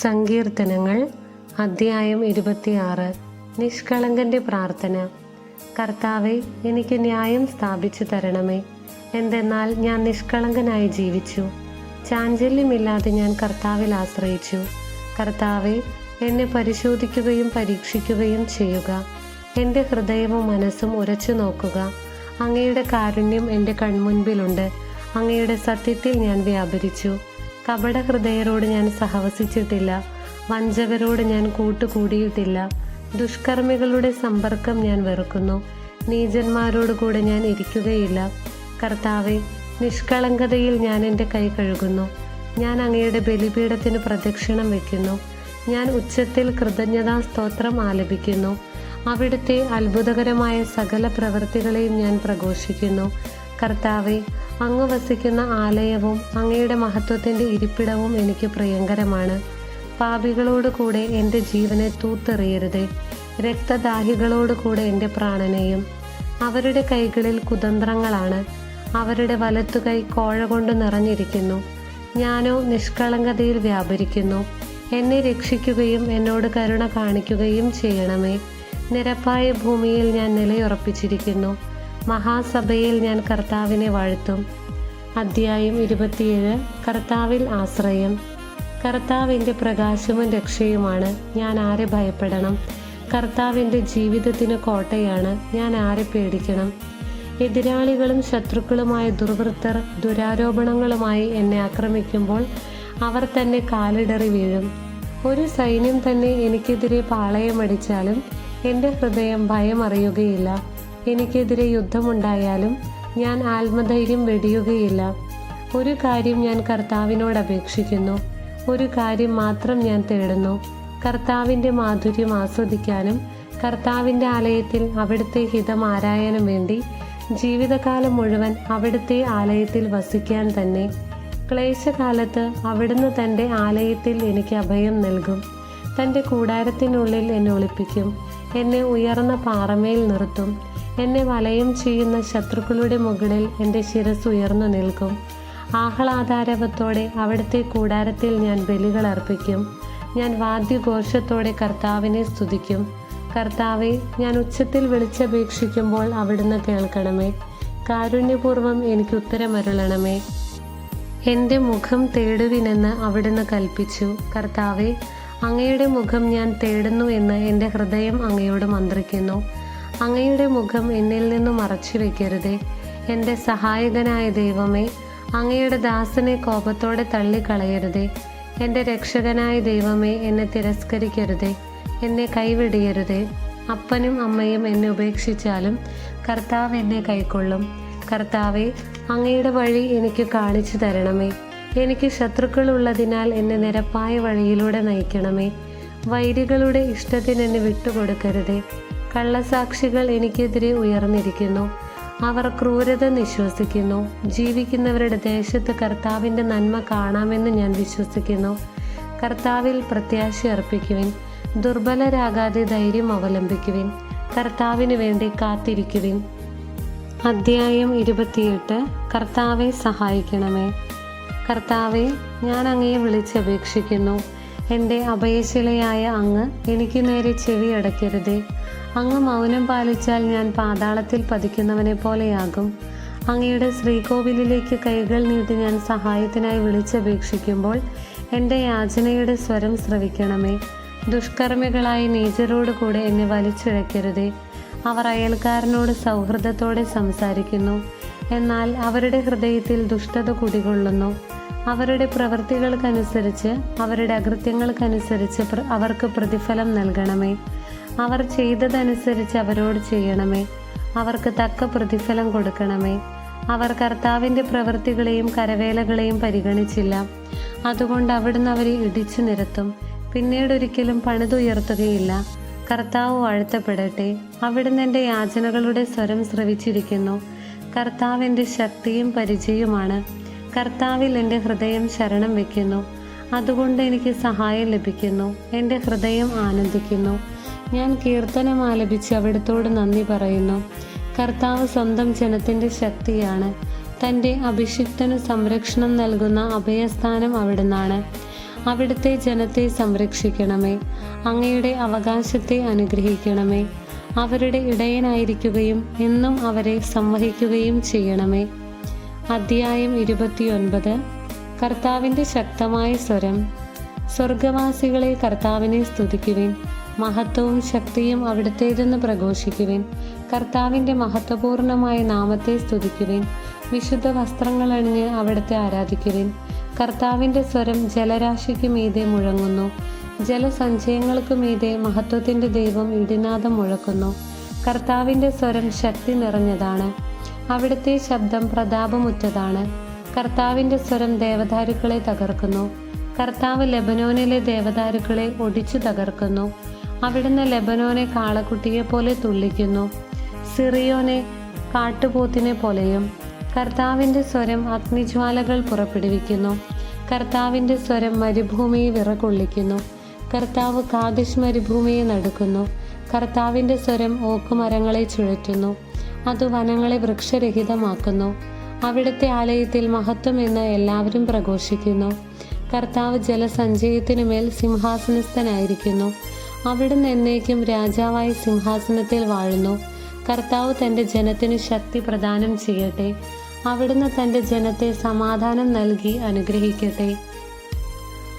സങ്കീർത്തനങ്ങൾ അധ്യായം ഇരുപത്തിയാറ് നിഷ്കളങ്കന്റെ പ്രാർത്ഥന. കർത്താവെ എനിക്ക് ന്യായം സ്ഥാപിച്ചു തരണമേ. എന്തെന്നാൽ ഞാൻ നിഷ്കളങ്കനായി ജീവിച്ചു. ചാഞ്ചല്യമില്ലാതെ ഞാൻ കർത്താവിൽ ആശ്രയിച്ചു. കർത്താവെ എന്നെ പരിശോധിക്കുകയും പരീക്ഷിക്കുകയും ചെയ്യുക. എന്റെ ഹൃദയവും മനസ്സും ഉരച്ചു നോക്കുക. അങ്ങയുടെ കാരുണ്യം എന്റെ കൺമുൻപിലുണ്ട്. അങ്ങയുടെ സത്യത്തിൽ ഞാൻ വ്യാപരിച്ചു. കപട ഹൃദയരോട് ഞാൻ സഹവസിച്ചിട്ടില്ല. വഞ്ചകരോട് ഞാൻ കൂട്ടുകൂടിയിട്ടില്ല. ദുഷ്കർമ്മികളുടെ സമ്പർക്കം ഞാൻ വെറുക്കുന്നു. നീചന്മാരോട് കൂടെ ഞാൻ ഇരിക്കുകയില്ല. കർത്താവെ നിഷ്കളങ്കതയിൽ ഞാൻ എന്റെ കൈ കഴുകുന്നു. ഞാൻ അങ്ങയുടെ ബലിപീഠത്തിന് പ്രദക്ഷിണം വയ്ക്കുന്നു. ഞാൻ ഉച്ചത്തിൽ കൃതജ്ഞതാ സ്തോത്രം ആലപിക്കുന്നു. അവിടുത്തെ അത്ഭുതകരമായ സകല പ്രവൃത്തികളെയും ഞാൻ പ്രഘോഷിക്കുന്നു. കർത്താവെ അങ്ങ് വസിക്കുന്ന ആലയവും അങ്ങയുടെ മഹത്വത്തിന്റെ ഇരിപ്പിടവും എനിക്ക് പ്രിയങ്കരമാണ്. പാപികളോട് കൂടെ എന്റെ ജീവനെ തൂത്തെറിയരുതേ. രക്തദാഹികളോട് കൂടെ എന്റെ പ്രാണനെയും. അവരുടെ കൈകളിൽ കുതന്ത്രങ്ങളാണ്. അവരുടെ വലത്തുകൈ കോഴ കൊണ്ട് നിറഞ്ഞിരിക്കുന്നു. ഞാനോ നിഷ്കളങ്കതയിൽ വ്യാപരിക്കുന്നു. എന്നെ രക്ഷിക്കുകയും എന്നോട് കരുണ കാണിക്കുകയും ചെയ്യണമേ. നിരപ്പായ ഭൂമിയിൽ ഞാൻ നിലയുറപ്പിച്ചിരിക്കുന്നു. മഹാസഭയിൽ ഞാൻ കർത്താവിനെ വാഴ്ത്തും. അധ്യായം ഇരുപത്തിയേഴ് കർത്താവിൽ ആശ്രയം. കർത്താവിന്റെ പ്രകാശവും രക്ഷയുമാണ്. ഞാൻ ആരെ ഭയപ്പെടണം? കർത്താവിന്റെ ജീവിതത്തിന് കോട്ടയാണ്. ഞാൻ ആരെ പേടിക്കണം? എതിരാളികളും ശത്രുക്കളുമായ ദുർവൃത്തർ ദുരാരോപണങ്ങളുമായി എന്നെ ആക്രമിക്കുമ്പോൾ അവർ തന്നെ കാലിടറി വീഴും. ഒരു സൈന്യം തന്നെ എനിക്കെതിരെ പാളയമടിച്ചാലും എന്റെ ഹൃദയം ഭയം അറിയുകയില്ല എനിക്കെതിരെ യുദ്ധമുണ്ടായാലും ഞാൻ ആത്മധൈര്യം വെടിയുകയില്ല. ഒരു കാര്യം ഞാൻ കർത്താവിനോട് അപേക്ഷിക്കുന്നു. ഒരു കാര്യം മാത്രം ഞാൻ തേടുന്നു. കർത്താവിന്റെ മാധുര്യം ആസ്വദിക്കാനും കർത്താവിന്റെ ആലയത്തിൽ അവിടുത്തെ ഹിതം ആരായാനും വേണ്ടി ജീവിതകാലം മുഴുവൻ അവിടുത്തെ ആലയത്തിൽ വസിക്കാൻ തന്നെ. ക്ലേശകാലത്ത് അവിടുന്ന് തന്റെ ആലയത്തിൽ എനിക്ക് അഭയം നൽകും. തന്റെ കൂടാരത്തിനുള്ളിൽ എന്നെ ഒളിപ്പിക്കും. എന്നെ ഉയർന്ന പാറമേൽ നിർത്തും. എന്നെ വലയം ചെയ്യുന്ന ശത്രുക്കളുടെ മുകളിൽ എന്റെ ശിരസ് ഉയർന്നു നിൽക്കും. ആഹ്ലാദാരവത്തോടെ അവിടുത്തെ കൂടാരത്തിൽ ഞാൻ ബലികൾ അർപ്പിക്കും. ഞാൻ വാദ്യഘോഷത്തോടെ കർത്താവിനെ സ്തുതിക്കും. കർത്താവെ ഞാൻ ഉച്ചത്തിൽ വിളിച്ചപേക്ഷിക്കുമ്പോൾ അവിടുന്ന് കേൾക്കണമേ. കാരുണ്യപൂർവം എനിക്ക് ഉത്തരമരുളണമേ. എന്റെ മുഖം തേടുവിനെന്ന് അവിടുന്ന് കൽപ്പിച്ചു. കർത്താവെ അങ്ങയുടെ മുഖം ഞാൻ തേടുന്നു എന്ന് എന്റെ ഹൃദയം അങ്ങയോട് മന്ത്രിക്കുന്നു. അങ്ങയുടെ മുഖം എന്നിൽ നിന്ന് മറച്ചു വെക്കരുതേ. എന്റെ സഹായകനായ ദൈവമേ അങ്ങയുടെ ദാസനെ കോപത്തോടെ തള്ളിക്കളയരുതേ. എന്റെ രക്ഷകനായ ദൈവമേ എന്നെ തിരസ്കരിക്കരുതേ. എന്നെ കൈവിടിയരുതേ. അപ്പനും അമ്മയും എന്നെ ഉപേക്ഷിച്ചാലും കർത്താവ് എന്നെ കൈക്കൊള്ളും. കർത്താവെ അങ്ങയുടെ വഴി എനിക്ക് കാണിച്ചു തരണമേ. എനിക്ക് ശത്രുക്കളുള്ളതിനാൽ എന്നെ നിരപ്പായ വഴിയിലൂടെ നയിക്കണമേ. വൈരികളുടെ ഇഷ്ടത്തിന് എന്നെ വിട്ടുകൊടുക്കരുതേ. കള്ളസാക്ഷികൾ എനിക്കെതിരെ ഉയർന്നിരിക്കുന്നു. അവർ ക്രൂരത നിശ്വസിക്കുന്നു. ജീവിക്കുന്നവരുടെ ദേശത്ത് കർത്താവിന്റെ നന്മ കാണാമെന്ന് ഞാൻ വിശ്വസിക്കുന്നു. കർത്താവിൽ പ്രത്യാശ അർപ്പിക്കുവിൻ. ദുർബലരാകാതെ ധൈര്യം അവലംബിക്കുവിൻ. കർത്താവിന് വേണ്ടി കാത്തിരിക്കുവിൻ. അദ്ധ്യായം ഇരുപത്തിയെട്ട്. കർത്താവെ സഹായിക്കണമേ. കർത്താവെ ഞാൻ അങ്ങയെ വിളിച്ചപേക്ഷിക്കുന്നു. എന്റെ അഭയശിലയായ അങ്ങ് എനിക്ക് നേരെ ചെവി അടയ്ക്കരുതേ. അങ്ങ് മൗനം പാലിച്ചാൽ ഞാൻ പാതാളത്തിൽ പതിക്കുന്നവനെ പോലെയാകും. അങ്ങയുടെ ശ്രീകോവിലിലേക്ക് കൈകൾ നീട്ടി ഞാൻ സഹായത്തിനായി വിളിച്ചപേക്ഷിക്കുമ്പോൾ എന്റെ യാചനയുടെ സ്വരം ശ്രവിക്കണമേ ദുഷ്കർമ്മികളായ നീചരോട് കൂടെ എന്നെ വലിച്ചിഴക്കരുതേ. അവർ അയൽക്കാരനോട് സൗഹൃദത്തോടെ സംസാരിക്കുന്നു. എന്നാൽ അവരുടെ ഹൃദയത്തിൽ ദുഷ്ടത കുടികൊള്ളുന്നു. അവരുടെ പ്രവൃത്തികൾക്കനുസരിച്ച് അവരുടെ അകൃത്യങ്ങൾക്കനുസരിച്ച് അവർക്ക് പ്രതിഫലം നൽകണമേ. അവർ ചെയ്തതനുസരിച്ച് അവരോട് ചെയ്യണമേ. അവർക്ക് തക്ക പ്രതിഫലം കൊടുക്കണമേ. അവർ കർത്താവിന്റെ പ്രവൃത്തികളെയും കരവേലകളെയും പരിഗണിച്ചില്ല. അതുകൊണ്ട് അവിടുന്ന് അവരെ ഇടിച്ചു നിരത്തും. പിന്നീടൊരിക്കലും പണിതുയർത്തുകയില്ല. കർത്താവ് വാഴ്ത്തപ്പെടട്ടെ. അവിടുന്ന് എന്റെ യാചനകളുടെ സ്വരം ശ്രവിച്ചിരിക്കുന്നു. കർത്താവിന്റെ ശക്തിയും പരിചയവുമാണ് കർത്താവിൽ എന്റെ ഹൃദയം ശരണം വയ്ക്കുന്നു. അതുകൊണ്ട് എനിക്ക് സഹായം ലഭിക്കുന്നു. എന്റെ ഹൃദയം ആനന്ദിക്കുന്നു. ഞാൻ കീർത്തനം ആലപിച്ച് അവിടത്തോട് നന്ദി പറയുന്നു. കർത്താവ് സ്വന്തം ജനത്തിന്റെ ശക്തിയാണ്. തന്റെ അഭിഷിക്തന് സംരക്ഷണം നൽകുന്ന അഭയസ്ഥാനം അവിടുന്നാണ്. അവിടുത്തെ ജനത്തെ സംരക്ഷിക്കണമേ. അങ്ങയുടെ അവകാശത്തെ അനുഗ്രഹിക്കണമേ. അവരുടെ ഇടയനായിരിക്കുകയും എന്നും അവരെ സംവഹിക്കുകയും ചെയ്യണമേ. അധ്യായം ഇരുപത്തിയൊൻപത്. കർത്താവിന്റെ ശക്തമായ സ്വരം. സ്വർഗവാസികളെ കർത്താവിനെ സ്തുതിക്കുവിൻ. മഹത്വവും ശക്തിയും അവിടുത്തേതെന്ന് പ്രഘോഷിക്കുവിൻ. കർത്താവിന്റെ മഹത്വപൂർണമായ നാമത്തെ സ്തുതിക്കുവിൻ. വിശുദ്ധ വസ്ത്രങ്ങൾ അണിഞ്ഞ് അവിടുത്തെ ആരാധിക്കുവിൻ. കർത്താവിന്റെ സ്വരം ജലരാശിക്ക് മീതെ മുഴങ്ങുന്നു. ജലസഞ്ചയങ്ങൾക്ക് മീതെ മഹത്വത്തിന്റെ ദൈവം ഇടിനാദം മുഴക്കുന്നു. കർത്താവിന്റെ സ്വരം ശക്തി നിറഞ്ഞതാണ്. അവിടുത്തെ ശബ്ദം പ്രതാപമുറ്റതാണ്. കർത്താവിന്റെ സ്വരം ദേവദാരുക്കളെ തകർക്കുന്നു. കർത്താവ് ലെബനോനിലെ ദേവദാരുക്കളെ ഒടിച്ചു തകർക്കുന്നു. അവിടുന്ന് ലെബനോനെ കാളക്കുട്ടിയെ പോലെ തുള്ളിക്കുന്നു. സിറിയോനെ കാട്ടുപോത്തിനെ പോലെയും കർത്താവിന്റെ സ്വരം അഗ്നിജ്വാലകൾ പുറപ്പെടുവിക്കുന്നു. കർത്താവിന്റെ സ്വരം മരുഭൂമിയെ വിറകൊള്ളിക്കുന്നു. കർത്താവ് കാദിഷ് മരുഭൂമിയെ നടുക്കുന്നു. കർത്താവിന്റെ സ്വരം ഓക്കുമരങ്ങളെ ചുഴറ്റുന്നു. അത് വനങ്ങളെ വൃക്ഷരഹിതമാക്കുന്നു. അവിടുത്തെ ആലയത്തിൽ മഹത്വം എന്ന് എല്ലാവരും പ്രഘോഷിക്കുന്നു. കർത്താവ് ജലസഞ്ചയത്തിനു മേൽ സിംഹാസനസ്ഥനായിരിക്കുന്നു. അവിടുന്ന് എന്നേക്കും രാജാവായി സിംഹാസനത്തിൽ വാഴുന്നു. കർത്താവ് തന്റെ ജനത്തിന് ശക്തി പ്രദാനം ചെയ്യട്ടെ. അവിടുന്ന് തന്റെ ജനത്തെ സമാധാനം നൽകി അനുഗ്രഹിക്കട്ടെ.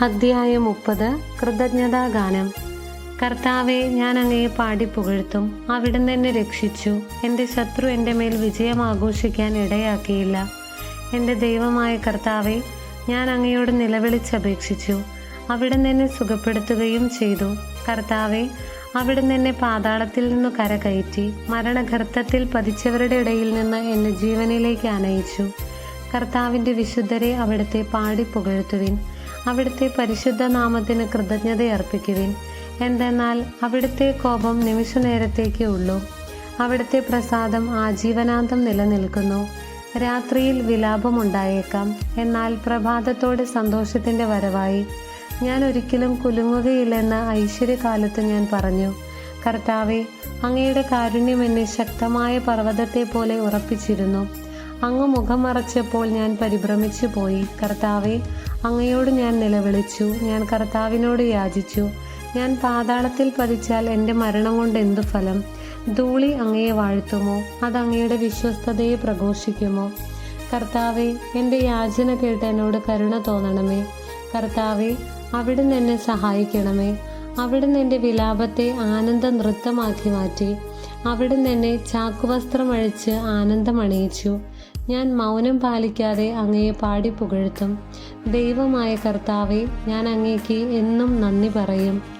അധ്യായം മുപ്പത്. കൃതജ്ഞതാ ഗാനം കർത്താവെ ഞാൻ അങ്ങയെ പാടി പുകഴ്ത്തും. അവിടുന്ന് എന്നെ രക്ഷിച്ചു. എന്റെ ശത്രു എന്റെ മേൽ വിജയം ആഘോഷിക്കാൻ ഇടയാക്കിയില്ല. എന്റെ ദൈവമായ കർത്താവെ ഞാൻ അങ്ങയോട് നിലവിളിച്ചപേക്ഷിച്ചു. അവിടുന്ന് എന്നെ സുഖപ്പെടുത്തുകയും ചെയ്തു. കർത്താവെ അവിടുന്ന് എന്നെ പാതാളത്തിൽ നിന്ന് കരകയറ്റി മരണഘർത്തത്തിൽ പതിച്ചവരുടെ ഇടയിൽ നിന്ന് എന്നെ ജീവനിലേക്ക് അനയിച്ചു കർത്താവിന്റെ വിശുദ്ധരെ അവിടുത്തെ പാടി പുകഴ്ത്തുവിൻ. അവിടുത്തെ പരിശുദ്ധ നാമത്തിന് കൃതജ്ഞത അർപ്പിക്കുവിൻ. എന്തെന്നാൽ അവിടുത്തെ കോപം നിമിഷ നേരത്തേക്കേ ഉള്ളൂ അവിടുത്തെ പ്രസാദം ആജീവനാന്തം നിലനിൽക്കുന്നു. രാത്രിയിൽ വിലാപമുണ്ടായേക്കാം. എന്നാൽ പ്രഭാതത്തോടെ സന്തോഷത്തിന്റെ വരവായി. ഞാൻ ഒരിക്കലും കുലുങ്ങുകയില്ലെന്ന് ഐശ്വര്യകാലത്ത് ഞാൻ പറഞ്ഞു. കർത്താവെ അങ്ങയുടെ കാരുണ്യം എന്നെ ശക്തമായ പർവതത്തെ പോലെ ഉറപ്പിച്ചിരുന്നു. അങ്ങ് മുഖം മറച്ചപ്പോൾ ഞാൻ പരിഭ്രമിച്ചു പോയി കർത്താവെ അങ്ങയോട് ഞാൻ നിലവിളിച്ചു. ഞാൻ കർത്താവിനോട് യാചിച്ചു. ഞാൻ പാതാളത്തിൽ പതിച്ചാൽ എന്റെ മരണം കൊണ്ട് എന്തു ഫലം? ധൂളി അങ്ങയെ വാഴ്ത്തുമോ? അത് അങ്ങയുടെ വിശ്വസ്തതയെ പ്രഘോഷിക്കുമോ? കർത്താവെ എന്റെ യാചന കേട്ട് എന്നോട് കരുണ തോന്നണമേ. കർത്താവെ അവിടുന്ന് എന്നെ സഹായിക്കണമേ. അവിടുന്ന് എന്റെ വിലാപത്തെ ആനന്ദ നൃത്തമാക്കി മാറ്റി. അവിടുന്ന് എന്നെ ചാക്കുവസ്ത്രം അഴിച്ച് ആനന്ദമണിയിച്ചു. ഞാൻ മൗനം പാലിക്കാതെ അങ്ങയെ പാടി പുകഴ്ത്തും ദൈവമായ കർത്താവെ ഞാൻ അങ്ങേക്ക് എന്നും നന്ദി പറയും.